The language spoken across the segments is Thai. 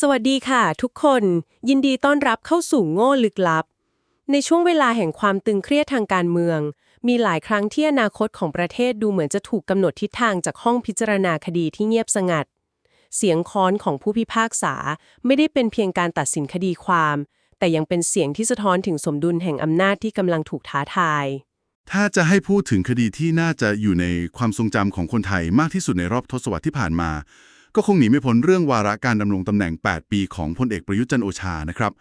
สวัสดีค่ะ ทุกคน ยินดีต้อนรับเข้าสู่โง่ลึกลับ ในช่วงเวลาแห่งความตึงเครียดทางการเมือง มีหลายครั้งที่อนาคตของประเทศดูเหมือนจะถูกกำหนดทิศทางจากห้องพิจารณาคดีที่เงียบสงัด เสียงค้อนของผู้พิพากษาไม่ได้เป็นเพียงการตัดสินคดีความ แต่ยังเป็นเสียงที่สะท้อนถึงสมดุลแห่งอำนาจที่กำลังถูกท้าทาย ถ้าจะให้พูดถึงคดีที่น่าจะอยู่ในความทรงจำของคนไทยมากที่สุดในรอบทศวรรษที่ผ่านมา ก็คงหนีไม่พ้นเรื่องวาระการดำรงตำแหน่ง 8 ปีของพลเอกประยุทธ์จันทร์โอชานะครับ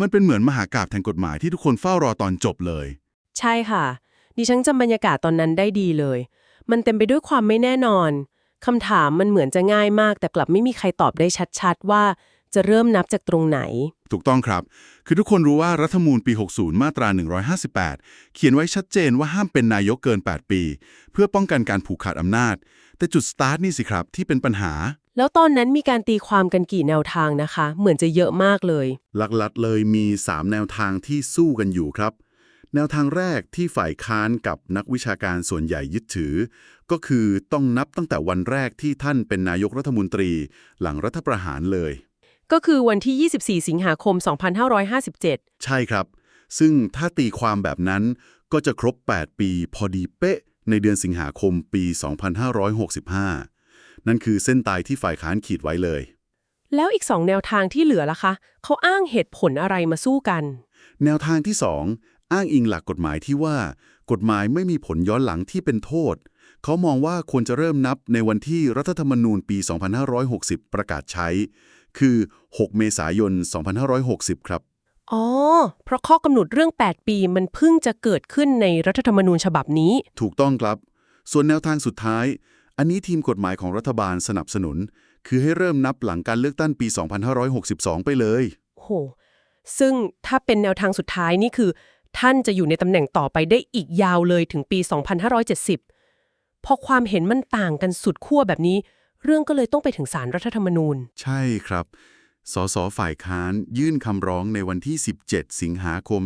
มันเป็นเหมือนมหากาพย์แห่งกฎหมายที่ทุกคนเฝ้ารอตอนจบเลย ใช่ค่ะ ดิฉันจำบรรยากาศตอนนั้นได้ดีเลย มันเต็มไปด้วยความไม่แน่นอนคำถามมันเหมือนจะง่ายมาก แต่กลับไม่มีใครตอบได้ชัด ๆ ว่าจะเริ่มนับจากตรงไหน ถูกต้องครับ คือทุกคนรู้ว่ารัฐธรรมนูญปี 60 มาตรา 158 เขียนไว้ชัดเจนว่าห้ามเป็นนายกเกิน 8 ปี เพื่อป้องกันการผูกขาดอำนาจ แต่จุดสตาร์ทนี่สิครับที่เป็นปัญหา แล้วตอนนั้นมีการตีความกันกี่แนวทางนะคะ เหมือนจะเยอะมากเลย หลักๆเลยมี 3 แนวทางที่สู้กันอยู่ครับ แนวทางแรกที่ฝ่ายค้านกับนักวิชาการส่วนใหญ่ยึดถือ ก็คือต้องนับตั้งแต่วันแรกที่ท่านเป็นนายกรัฐมนตรี หลังรัฐประหารเลย ก็คือวันที่ 24 สิงหาคม 2557 ใช่ครับ ซึ่งถ้าตีความแบบนั้นก็จะครบ 8 ปีพอดีเป๊ะในเดือนสิงหาคมปี 2565 นั่นคือเส้นตายที่ฝ่ายค้านขีดไว้เลย แล้วอีกสองแนวทางที่เหลือล่ะคะ เขาอ้างเหตุผลอะไรมาสู้กัน แนวทางที่2อ้างอิงหลักกฎหมายที่ว่า กฎหมายไม่มีผลย้อนหลังที่เป็นโทษ เขามองว่าควรจะเริ่มนับในวันที่รัฐธรรมนูญปี 2560 ประกาศใช้ คือ 6 เมษายน 2560 ครับ อ๋อ เพราะข้อกำหนดเรื่อง 8 ปีมันเพิ่งจะเกิดขึ้นในรัฐธรรมนูญฉบับนี้ ถูกต้องครับ ส่วนแนวทางสุดท้าย อันนี้ทีมกฎหมายของรัฐบาลสนับสนุน คือให้เริ่มนับหลังการเลือกตั้งปี 2562 ไปเลย โห ซึ่งถ้าเป็นแนวทางสุดท้ายนี่คือ ท่านจะอยู่ในตำแหน่งต่อไปได้อีกยาวเลยถึงปี 2570 พอความเห็นมันต่างกันสุดขั้วแบบนี้ เรื่องก็เลยต้องไปถึงศาลรัฐธรรมนูญ ใช่ครับ สสฝ่ายค้านยื่นคำร้องในวันที่ 17 สิงหาคม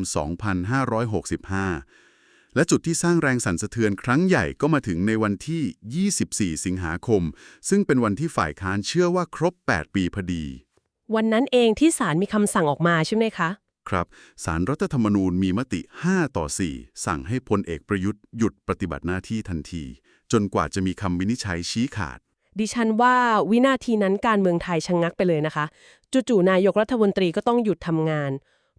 2565 และจุดที่สร้างแรงสั่นสะเทือนครั้งใหญ่ก็มาถึงในวันที่ 24 สิงหาคม ซึ่งเป็นวันที่ฝ่ายค้านเชื่อว่าครบ 8 ปีพอดี วันนั้นเองที่ศาลมีคำสั่งออกมาใช่ไหมคะ ครับสารรัฐธรรมนูญมีมติ 5 ต่อ 4 สั่งให้พลเอกประยุทธ์หยุดปฏิบัติหน้าที่ทันที จนกว่าจะมีคำวินิจฉัยชี้ขาด ดิฉันว่าวินาทีนั้นการเมืองไทยชะงงักไปเลยนะคะ จู่ๆนายกรัฐมนตรีก็ต้องหยุดทำงาน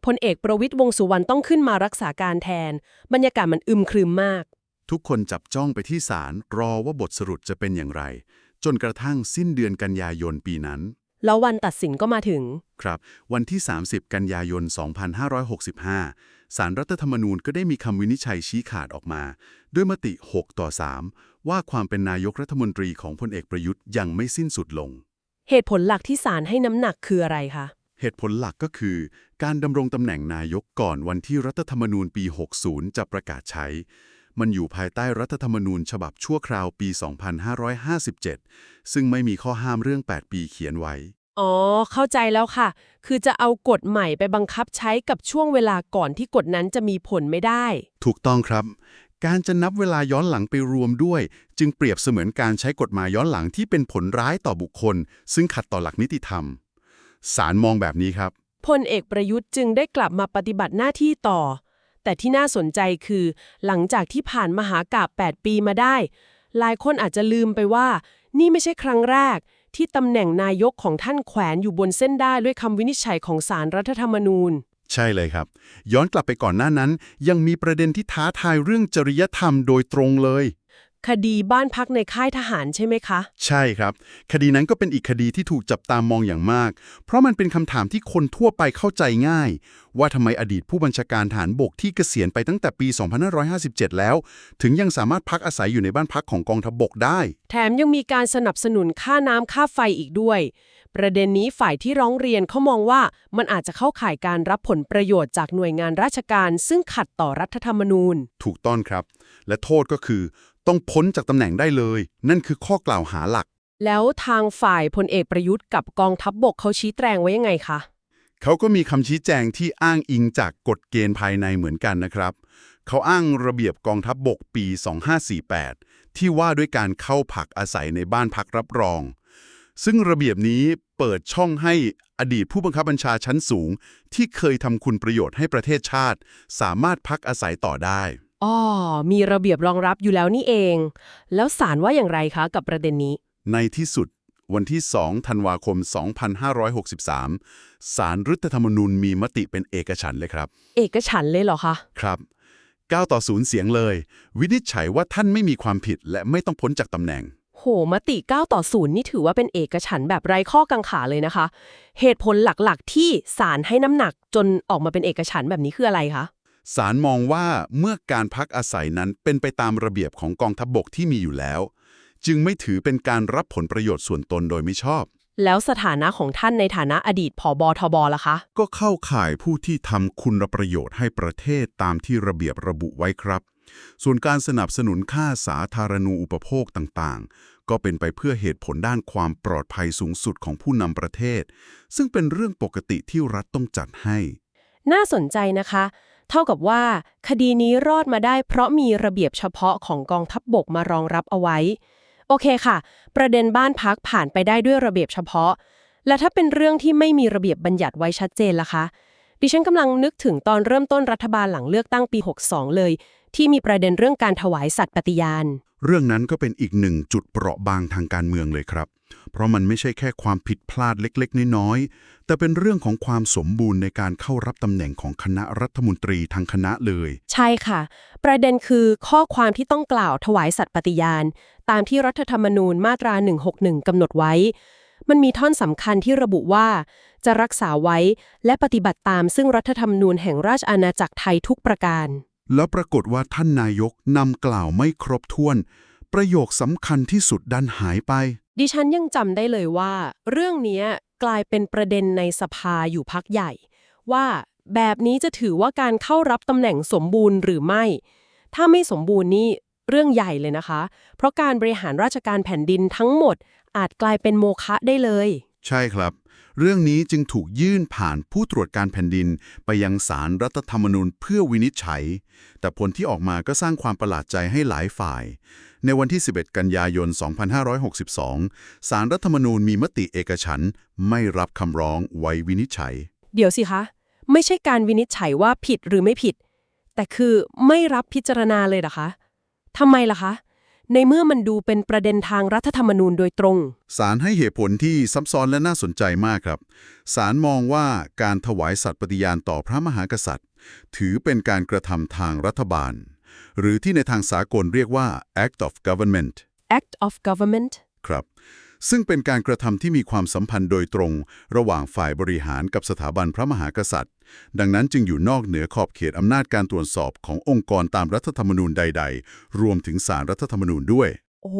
พลเอกประวิตยวงษ์สุวรรณต้องขึ้นมารักษาการแทน บรรยากาศมันอึมครึมมาก ทุกคนจับจ้องไปที่ศาลรอว่าบทสรุปจะเป็นอย่างไร จนกระทั่งสิ้นเดือนกันยายนปีนั้น แล้ววันตัดสินก็มาถึง ครับ วันที่ 30 กันยายน 2565 สารรัฐธรรมนูญก็ได้มีคำวินิจฉัยชี้ขาดออกมา ด้วยมติ 6 ต่อ 3 ว่าความเป็นนายกรัฐมนตรีของพลเอกประยุทธ์ยังไม่สิ้นสุดลง เหตุผลหลักที่ศาลให้น้ำหนักคืออะไรคะ เหตุผลหลักก็คือ การดำรงตำแหน่งนายกก่อนวันที่รัฐธรรมนูญปี 60 จะประกาศใช้ มันอยู่ภายใต้รัฐธรรมนูญฉบับชั่วคราวปี 2557 ซึ่งไม่มีข้อห้ามเรื่อง 8 ปีเขียนไว้ อ๋อ เข้าใจแล้วค่ะ คือจะเอากฎใหม่ไปบังคับใช้กับช่วงเวลาก่อนที่กฎนั้นจะมีผลไม่ได้ ถูกต้องครับ การจะนับเวลาย้อนหลังไปรวมด้วย จึงเปรียบเสมือนการใช้กฎหมายย้อนหลังที่เป็นผลร้ายต่อบุคคล ซึ่งขัดต่อหลักนิติธรรม ศาลมองแบบนี้ครับ พลเอกประยุทธ์จึงได้กลับมาปฏิบัติหน้าที่ต่อ แต่ที่น่าสนใจคือ หลังจากที่ผ่านมหากาบ8ปีมาได้ หลายคนอาจจะลืมไปว่า นี่ไม่ใช่ครั้งแรก ที่ตำแหน่งนายกของท่านแขวนอยู่บนเส้นได้ด้วยคำวินิจฉัยของศาลรัฐธรรมนูญ ใช่เลยครับ ย้อนกลับไปก่อนหน้านั้น ยังมีประเด็นที่ท้าทายเรื่องจริยธรรมโดยตรงเลย คดีบ้านพักในค่ายทหารใช่ไหมคะ ใช่ครับ คดีนั้นก็เป็นอีกคดีที่ถูกจับตามองอย่างมาก เพราะมันเป็นคำถามที่คนทั่วไปเข้าใจง่าย ว่าทำไมอดีตผู้บัญชาการฐานบกที่เกษียณไปตั้งแต่ปี 2557 แล้ว ถึงยังสามารถพักอาศัยอยู่ในบ้านพักของกองทัพบกได้ แถมยังมีการสนับสนุนค่าน้ำค่าไฟอีกด้วย ประเด็นนี้ฝ่ายที่ร้องเรียนเขามองว่ามันอาจจะเข้าข่ายการรับผลประโยชน์จากหน่วยงานราชการ ซึ่งขัดต่อรัฐธรรมนูญ ถูกต้องครับ และโทษก็คือ ต้องพ้นจากตำแหน่งได้เลย นั่นคือข้อกล่าวหาหลัก แล้วทางฝ่ายพลเอกประยุทธ์กับกองทัพบบกเขาชี้แจงไว้ยังไงคะ เขาก็มีคำชี้แจงที่อ้างอิงจากกฎเกณฑ์ภายในเหมือนกันนะครับ เขาอ้างระเบียบกองทัพบบกปี 2548 ที่ว่าด้วยการเข้าพักอาศัยในบ้านพักรับรอง ซึ่งระเบียบนี้เปิดช่องให้อดีตผู้บังคับบัญชาชั้นสูง ที่เคยทำคุณประโยชน์ให้ประเทศชาติ สามารถพักอาศัยต่อได้ อ๋อ มีระเบียบรองรับอยู่แล้วนี่เอง แล้วศาลว่าอย่างไรคะกับประเด็นนี้ ในที่สุดวันที่ 2 ธันวาคม 2563สารรัฐธรรมนูญมีมติเป็นเอกฉันท์เลยครับ เอกฉันท์เลยเหรอคะ ครับ 9 ต่อ0เสียงเลย วินิจฉัยว่าท่านไม่มีความผิดและไม่ต้องพ้นจากตำแหน่ง โห มติ 9 ต่อ0นี่ถือว่าเป็นเอกฉันท์แบบไร้ข้อกังขาเลยนะคะ เหตุผลหลักๆ ที่ศาลให้น้ำหนักจนออกมาเป็นเอกฉันท์แบบนี้คืออะไรคะ ศาลมองว่าเมื่อการพักอาศัยนั้นเป็นไปตามระเบียบของกองทัพบบกที่มีอยู่แล้ว จึงไม่ถือเป็นการรับผลประโยชน์ส่วนตนโดยไม่ชอบ แล้วสถานะของท่านในฐานะอดีตผอบอทบล่ะคะ ก็เข้าข่ายผู้ที่ทำคุณประโยชน์ให้ประเทศตามที่ระเบียบระบุไว้ครับ ส่วนการสนับสนุนค่าสาธารณูปโภคต่างๆ ก็เป็นไปเพื่อเหตุผลด้านความปลอดภัยสูงสุดของผู้นำประเทศ ซึ่งเป็นเรื่องปกติที่รัฐต้องจัดให้ น่าสนใจนะคะ เท่ากับว่า คดีนี้รอดมาได้เพราะมีระเบียบเฉพาะของกองทัพบบกมารองรับเอาไว้ โอเคค่ะ ประเด็นบ้านพักผ่านไปได้ด้วยระเบียบเฉพาะ และถ้าเป็นเรื่องที่ไม่มีระเบียบบัญญัติไว้ชัดเจนล่ะคะ ดิฉันกำลังนึกถึงตอนเริ่มต้นรัฐบาลหลังเลือกตั้งปี 62 เลย ที่มีประเด็นเรื่องการถวายสัตย์ปฏิญาณ เรื่องนั้นก็เป็นอีกหนึ่งจุดเปราะบางทางการเมืองเลยครับ เพราะมันไม่ใช่แค่ความผิดพลาดเล็กๆ น้อยๆ แต่เป็นเรื่องของความสมบูรณ์ในการเข้ารับตำแหน่งของคณะรัฐมนตรีทางคณะเลย ใช่ค่ะ ประเด็นคือข้อความที่ต้องกล่าวถวายสัตย์ปฏิญาณ ตามที่รัฐธรรมนูญมาตรา 161 กำหนดไว้ มันมีท่อนสำคัญที่ระบุว่า จะรักษาไว้และปฏิบัติตามซึ่งรัฐธรรมนูญแห่งราชอาณาจักรไทยทุกประการ แล้วปรากฏว่าท่านนายกนำกล่าวไม่ครบถ้วน ประโยคสำคัญที่สุดดันหายไป ดิฉันยังจำได้เลยว่า เรื่องนี้กลายเป็นประเด็นในสภาอยู่พักใหญ่ ว่าแบบนี้จะถือว่าการเข้ารับตำแหน่งสมบูรณ์หรือไม่ ถ้าไม่สมบูรณ์นี่เรื่องใหญ่เลยนะคะ เพราะการบริหารราชการแผ่นดินทั้งหมดอาจกลายเป็นโมฆะได้เลย ใช่ครับ เรื่องนี้จึงถูกยื่นผ่านผู้ตรวจการแผ่นดิน ไปยังศาลรัฐธรรมนูญเพื่อวินิจฉัย แต่ผลที่ออกมาก็สร้างความประหลาดใจให้หลายฝ่าย ในวันที่ 11 กันยายน 2562 ศาลรัฐธรรมนูญมีมติเอกฉันไม่รับคำร้องไว้วินิจฉัย เดี๋ยวสิคะ ไม่ใช่การวินิจฉัยว่าผิดหรือไม่ผิด แต่คือไม่รับพิจารณาเลยเหรอคะทำไมล่ะคะ ในเมื่อมันดูเป็นประเด็นทางรัฐธรรมนูญโดยตรง ศาลให้เหตุผลที่ซับซ้อนและน่าสนใจมากครับ ศาลมองว่าการถวายสัตย์ปฏิญาณต่อพระมหากษัตริย์ ถือเป็นการกระทำทางรัฐบาล หรือที่ในทางสากลเรียกว่า act of government act of government ครับ ซึ่งเป็นการกระทำที่มีความสัมพันธ์โดยตรง ระหว่างฝ่ายบริหารกับสถาบันพระมหากษัตริย์ ดังนั้นจึงอยู่นอกเหนือขอบเขตอำนาจการตรวจสอบขององค์กรตามรัฐธรรมนูญใด ๆ รวมถึงสารรัฐธรรมนูญด้วย โอ้โห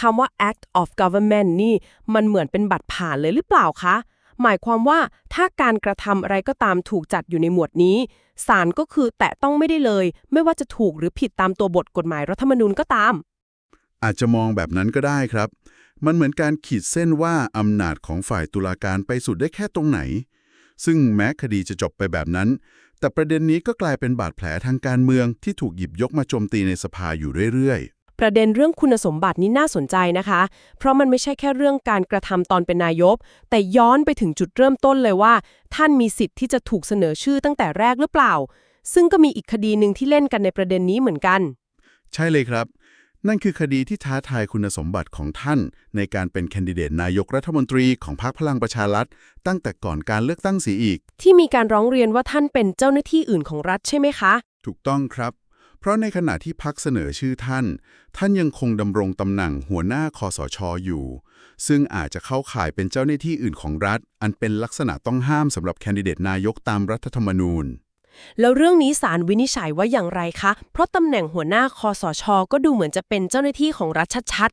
คำว่า act of government นี่มันเหมือนเป็นบัตรผ่านเลยหรือเปล่าคะหมายความว่าถ้าการกระทำอะไรก็ตามถูกจัดอยู่ในหมวดนี้ศาลก็คือแตะต้องไม่ได้เลย ไม่ว่าจะถูกหรือผิดตามตัวบทกฎหมายรัฐธรรมนูญก็ตาม อาจจะมองแบบนั้นก็ได้ครับ มันเหมือนการขีดเส้นว่าอำนาจของฝ่ายตุลาการไปสุดได้แค่ตรงไหน ซึ่งแม้คดีจะจบไปแบบนั้น แต่ประเด็นนี้ก็กลายเป็นบาดแผลทางการเมืองที่ถูกหยิบยกมาโจมตีในสภาอยู่เรื่อยประเด็นเรื่องคุณสมบัตินี้น่าสนใจนะคะ เพราะมันไม่ใช่แค่เรื่องการกระทำตอนเป็นนายก แต่ย้อนไปถึงจุดเริ่มต้นเลยว่า ท่านมีสิทธิ์ที่จะถูกเสนอชื่อตั้งแต่แรกหรือเปล่า ซึ่งก็มีอีกคดีหนึ่งที่เล่นกันในประเด็นนี้เหมือนกันๆใช่เลยครับ นั่นคือคดีที่ท้าทายคุณสมบัติของท่าน ในการเป็นแคนดิเดตนายกรัฐมนตรีของพรรคพลังประชารัฐ ตั้งแต่ก่อนการเลือกตั้งเสียอีก ที่มีการร้องเรียนว่าท่านเป็นเจ้าหน้าที่อื่นของรัฐใช่ไหมคะ ถูกต้องครับ เพราะในขณะที่พักเสนอชื่อท่าน ท่านยังคงดำรงตำแหน่งหัวหน้าคอสชอยู่ ซึ่งอาจจะเข้าข่ายเป็นเจ้าหน้าที่อื่นของรัฐ อันเป็นลักษณะต้องห้ามสำหรับแคนดิเดตนายกตามรัฐธรรมนูญ แล้วเรื่องนี้ศาลวินิจฉัยว่าอย่างไรคะ เพราะตำแหน่งหัวหน้าคอสช ก็ดูเหมือนจะเป็นเจ้าหน้าที่ของรัฐชัด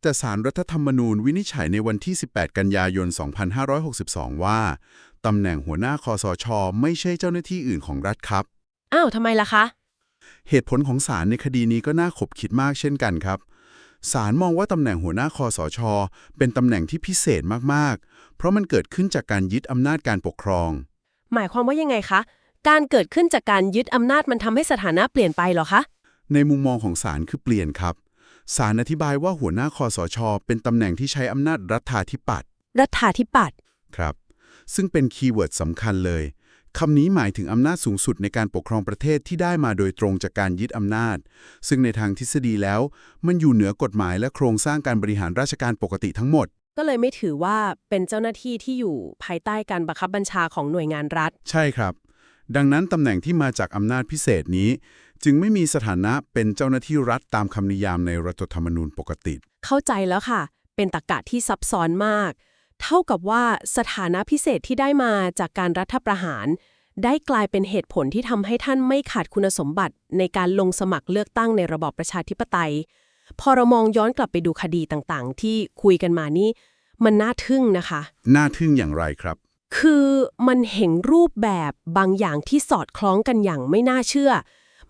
แต่สารรัฐธรรมนูญวินิจฉัยในวันที่ 18 กันยายน 2562 ว่าตำแหน่งหัวหน้าคอสช ไม่ใช่เจ้าหน้าที่อื่นของรัฐครับๆอ้าวทำไมล่ะคะ เหตุผลของศาลในคดีนี้ก็น่าขบคิดมากเช่นกันครับศาลมองว่าตำแหน่งหัวหน้าคอสช เป็นตำแหน่งที่พิเศษมาก ๆ เพราะมันเกิดขึ้นจากการยึดอำนาจการปกครอง หมายความว่ายังไงคะ การเกิดขึ้นจากการยึดอำนาจมันทำให้สถานะเปลี่ยนไปเหรอคะ ในมุมมองของศาลคือเปลี่ยนครับสารอธิบายว่าหัวหน้าคอสช เป็นตำแหน่งที่ใช้อำนาจรัฐาธิปัตย์รัฐาธิปัตย์ครับ ซึ่งเป็นคีย์เวิร์ดสำคัญเลยคำนี้หมายถึงอำนาจสูงสุดในการปกครองประเทศที่ได้มาโดยตรงจากการยึดอำนาจ ซึ่งในทางทฤษฎีแล้ว มันอยู่เหนือกฎหมายและโครงสร้างการบริหารราชการปกติทั้งหมด ก็เลยไม่ถือว่าเป็นเจ้าหน้าที่ที่อยู่ภายใต้การบังคับบัญชาของหน่วยงานรัฐ ใช่ครับ ดังนั้นตำแหน่งที่มาจากอำนาจพิเศษนี้ จึงไม่มีสถานะเป็นเจ้าหน้าที่รัฐตามคำนิยามในรัฐธรรมนูญปกติ เข้าใจแล้วค่ะ เป็นตรรกะที่ซับซ้อนมาก เท่ากับว่าสถานะพิเศษที่ได้มาจากการรัฐประหาร ได้กลายเป็นเหตุผลที่ทำให้ท่านไม่ขาดคุณสมบัติ ในการลงสมัครเลือกตั้งในระบอบประชาธิปไตย พอเรามองย้อนกลับไปดูคดีต่างๆ ที่คุยกันมานี่มันน่าทึ่งนะคะ น่าทึ่งอย่างไรครับ คือมันเห็นรูปแบบบางอย่างที่สอดคล้องกันอย่างไม่น่าเชื่อ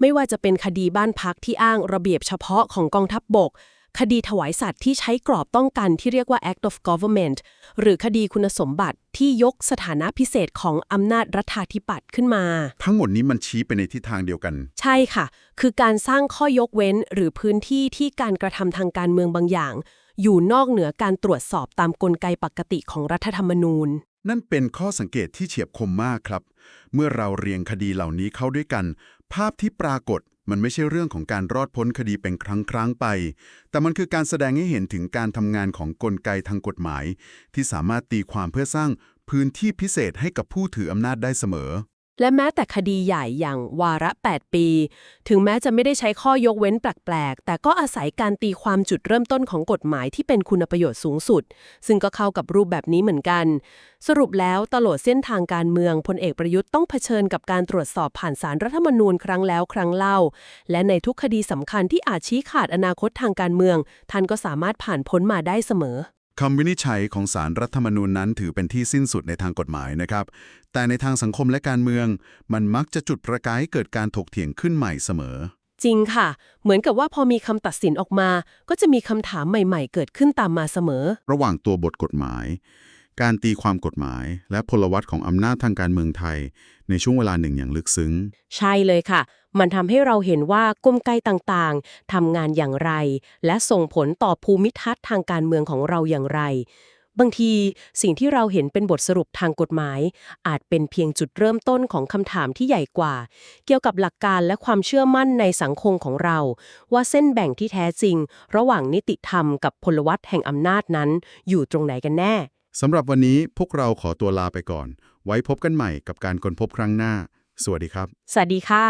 ไม่ว่าจะเป็นคดีบ้านพักที่อ้างระเบียบเฉพาะของกองทัพบบก คดีถวายสัตว์ที่ใช้กรอบต้องกันที่เรียกว่า act of government หรือคดีคุณสมบัติที่ยกสถานะพิเศษของอำนาจรัฐาธิปัตย์ขึ้นมา ทั้งหมดนี้มันชี้ไปในทิศทางเดียวกัน ใช่ค่ะ คือการสร้างข้อยกเว้นหรือพื้นที่ที่การกระทำทางการเมืองบางอย่าง อยู่นอกเหนือการตรวจสอบตามกลไกปกติของรัฐธรรมนูญ นั่นเป็นข้อสังเกตที่เฉียบคมมากครับ เมื่อเราเรียงคดีเหล่านี้เข้าด้วยกัน ภาพที่ปรากฏมันไม่ใช่เรื่องของการรอดพ้นคดีเป็นครั้งครั้งไป แต่มันคือการแสดงให้เห็นถึงการทำงานของกลไกทางกฎหมาย ที่สามารถตีความเพื่อสร้างพื้นที่พิเศษให้กับผู้ถืออำนาจได้เสมอ และแม้แต่คดีใหญ่อย่างวาระ 8 ปี ถึงแม้จะไม่ได้ใช้ข้อยกเว้นแปลกๆ แต่ก็อาศัยการตีความจุดเริ่มต้นของกฎหมายที่เป็นคุณประโยชน์สูงสุด ซึ่งก็เข้ากับรูปแบบนี้เหมือนกัน สรุปแล้วตลอดเส้นทางการเมืองพลเอกประยุทธ์ต้องเผชิญกับการตรวจสอบผ่านสารรัฐธรรมนูญครั้งแล้วครั้งเล่า และในทุกคดีสำคัญที่อาจชี้ขาดอนาคตทางการเมือง ท่านก็สามารถผ่านพ้นมาได้เสมอ คำวินิจฉัยของสารรัฐธรรมนูญนั้นถือเป็นที่สิ้นสุดในทางกฎหมายนะครับ แต่ในทางสังคมและการเมือง มันมักจะจุดประกายให้เกิดการถกเถียงขึ้นใหม่เสมอ จริงค่ะ เหมือนกับว่าพอมีคำตัดสินออกมา ก็จะมีคำถามใหม่ ๆ เกิดขึ้นตามมาเสมอ ระหว่างตัวบทกฎหมาย การตีความกฎหมาย และพลวัตของอำนาจทางการเมืองไทย ในช่วงเวลาหนึ่งอย่างลึกซึ้ง ใช่เลยค่ะ มันทำให้เราเห็นว่ากลไกต่างๆทำงานอย่างไร และส่งผลต่อภูมิทัศน์ทางการเมืองของเราอย่างไร บางทีสิ่งที่เราเห็นเป็นบทสรุปทางกฎหมาย อาจเป็นเพียงจุดเริ่มต้นของคำถามที่ใหญ่กว่า เกี่ยวกับหลักการและความเชื่อมั่นในสังคมของเรา ว่าเส้นแบ่งที่แท้จริง ระหว่างนิติธรรมกับพลวัตแห่งอำนาจนั้น อยู่ตรงไหนกันแน่ สำหรับวันนี้พวกเราขอตัวลาไปก่อน ไว้พบกันใหม่กับการค้นพบครั้งหน้า สวัสดีครับ สวัสดีค่ะ